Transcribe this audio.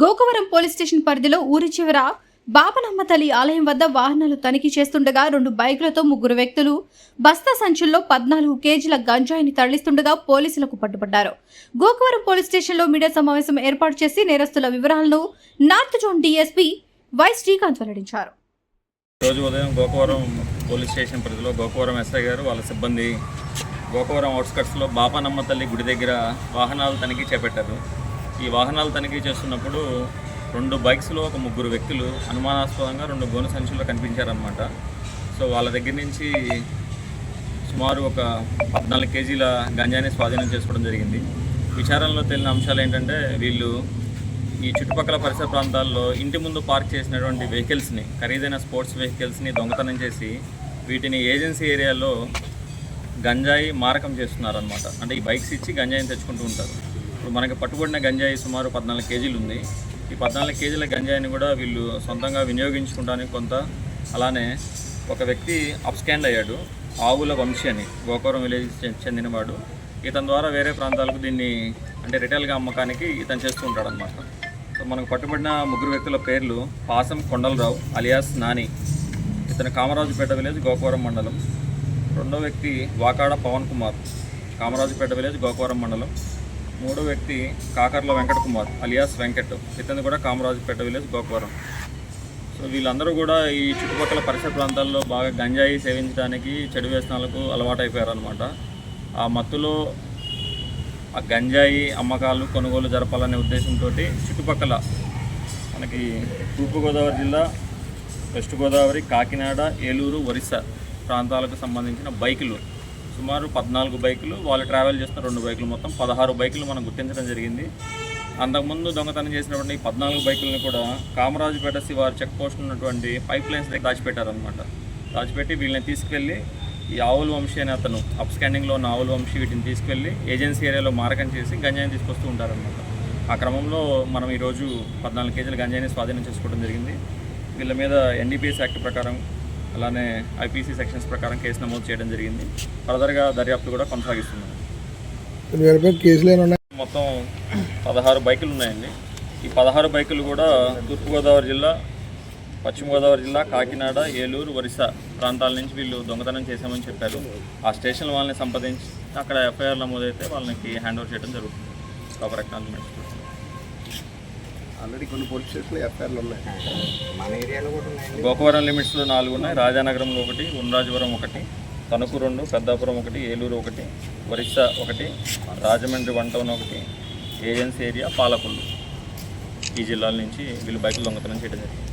Gokavaram police station పరిధిలో ఊరి చివర బాపనమ్మ తల్లి ఆలయం వద్ద వాహనాలు తనిఖీ చేస్తుండగా రెండు బైకులతో ముగ్గురు వ్యక్తులు బస్తా సంచుల్లో పద్నాలుగు కేజీల గంజాయిని తరలిస్తుండగా పోలీసులకు పట్టుబడ్డారు. గోకవరం పోలీస్ స్టేషన్లో మీడియా సమావేశం ఏర్పాటు చేసి నేరస్తుల వివరాలను north zone DSP Y Srikanth వెల్లడించారు. రోజు ఉదయం గోకవరం పోలీస్ స్టేషన్ పరిధిలో గోకవరం ఎస్ఐ గారు వాళ్ళ సిబ్బంది గోకవరం అవుట్స్కట్స్లో బాపానమ్మ తల్లి గుడి దగ్గర వాహనాలు తనిఖీ చేపట్టారు. ఈ వాహనాలు తనిఖీ చేస్తున్నప్పుడు రెండు బైక్స్లో ఒక ముగ్గురు వ్యక్తులు అనుమానాస్పదంగా రెండు గోను సంచుల్లో కనిపించారనమాట సో వాళ్ళ దగ్గర నుంచి సుమారు ఒక పద్నాలుగు కేజీల గంజాయిని స్వాధీనం చేసుకోవడం జరిగింది. విచారణలో తేలిన అంశాలు ఏంటంటే వీళ్ళు ఈ చుట్టుపక్కల పరిసర ప్రాంతాల్లో ఇంటి ముందు పార్క్ చేసినటువంటి వెహికల్స్ని ఖరీదైన స్పోర్ట్స్ వెహికల్స్ని దొంగతనం చేసి వీటిని ఏజెన్సీ ఏరియాలో గంజాయి మారకం చేస్తున్నారనమాట అంటే ఈ బైక్స్ ఇచ్చి గంజాయిని తెచ్చుకుంటూ ఉంటారు. ఇప్పుడు మనకి పట్టుబడిన గంజాయి సుమారు పద్నాలుగు కేజీలు ఉంది. ఈ పద్నాలుగు కేజీల గంజాయిని కూడా వీళ్ళు సొంతంగా వినియోగించుకోవడానికి కొంత అలానే ఒక వ్యక్తి అప్స్కాండ్ అయ్యాడు. ఆవుల వంశీ అని గోకవరం విలేజ్ చె- చెందినవాడు. ఇతని ద్వారా వేరే ప్రాంతాలకు దీన్ని అంటే రిటైల్గా అమ్మకానికి ఇతను చేస్తూ ఉంటాడు అనమాట సో మనకు పట్టుబడిన ముగ్గురు వ్యక్తుల పేర్లు పాసం కొండలరావు అలియాస్ నాని ఇతను కామరాజుపేట విలేజ్ గోకవరం మండలం. రెండో వ్యక్తి వాకాడ పవన్ కుమార్ కామరాజుపేట విలేజ్ గోకవరం మండలం. మూడో వ్యక్తి కాకర్ల వెంకట కుమార్ అలియాస్ వెంకట్. ఇతను కూడా కామరాజుపేట విలేజ్ గోకవరం. సో వీళ్ళందరూ కూడా ఈ చుట్టుపక్కల పరిసర ప్రాంతాల్లో బాగా గంజాయి సేవించడానికి చెడు వ్యసనాలకు అలవాటైపోయారనమాట ఆ మత్తులో ఆ గంజాయి అమ్మకాలు కొనుగోలు జరపాలనే ఉద్దేశంతో చుట్టుపక్కల మనకి తూర్పుగోదావరి జిల్లా వెస్ట్ గోదావరి కాకినాడ ఏలూరు ఒరిస్సా ప్రాంతాలకు సంబంధించిన బైకులు సుమారు పద్నాలుగు బైకులు వాళ్ళు ట్రావెల్ చేస్తున్న రెండు బైకులు మొత్తం. పదహారు బైకులు మనం గుర్తించడం జరిగింది. అంతకుముందు దొంగతనం చేసినటువంటి ఈ పద్నాలుగు బైకులను కూడా కామరాజుపేట శివారు చెక్ పోస్ట్ ఉన్నటువంటి పైప్ లైన్స్ దగ్గర దాచిపెట్టారనమాట దాచిపెట్టి వీళ్ళని తీసుకెళ్ళి ఈ ఆవుల వంశీ అనే అతను అప్ స్కాండింగ్లో ఉన్న ఆవుల వంశీ వీటిని తీసుకెళ్ళి ఏజెన్సీ ఏరియాలో మారకం చేసి గంజాయిని తీసుకొస్తూ ఉంటారనమాట ఆ క్రమంలో మనం ఈరోజు పద్నాలుగు కేజీల గంజాయిని స్వాధీనం చేసుకోవడం జరిగింది. వీళ్ళ మీద ఎన్డీపీఎస్ యాక్ట్ ప్రకారం అలానే ఐపీసీ సెక్షన్స్ ప్రకారం కేసు నమోదు చేయడం జరిగింది. ఫర్దర్గా దర్యాప్తు కూడా కొనసాగిస్తున్నాం మొత్తం పదహారు బైకులు ఉన్నాయండి. ఈ పదహారు బైకులు కూడా తూర్పుగోదావరి జిల్లా పశ్చిమ గోదావరి జిల్లా కాకినాడ ఏలూరు ఒరిస్సా ప్రాంతాల నుంచి వీళ్ళు దొంగతనం చేశామని చెప్పారు. ఆ స్టేషన్ వాళ్ళని సంప్రదించి అక్కడ ఎఫ్ఐఆర్ నమోదైతే వాళ్ళకి హ్యాండ్ ఓవర్ చేయడం జరుగుతుంది. ప్రాపర్ అక్నాలజ్మెంట్ ఆల్రెడీ కొన్ని పోలీస్ స్టేషన్లో ఎఫ్ఐఆర్లు ఉన్నాయి. మన ఏరియాలో కూడా ఉన్నాయి గోకవరం లిమిట్స్లో నాలుగు ఉన్నాయి. రాజానగరంలో ఒకటి ఉండ్రాజవరం ఒకటి తణుకు రెండు పెద్దాపురం ఒకటి ఏలూరు ఒకటి ఒరిస్సా ఒకటి రాజమండ్రి వన్ టౌన్ ఒకటి ఏజెన్సీ ఏరియా పాలకొల్లు. ఈ జిల్లాల నుంచి వీళ్ళు బైకులు దొంగతనం చేయడం జరిగింది.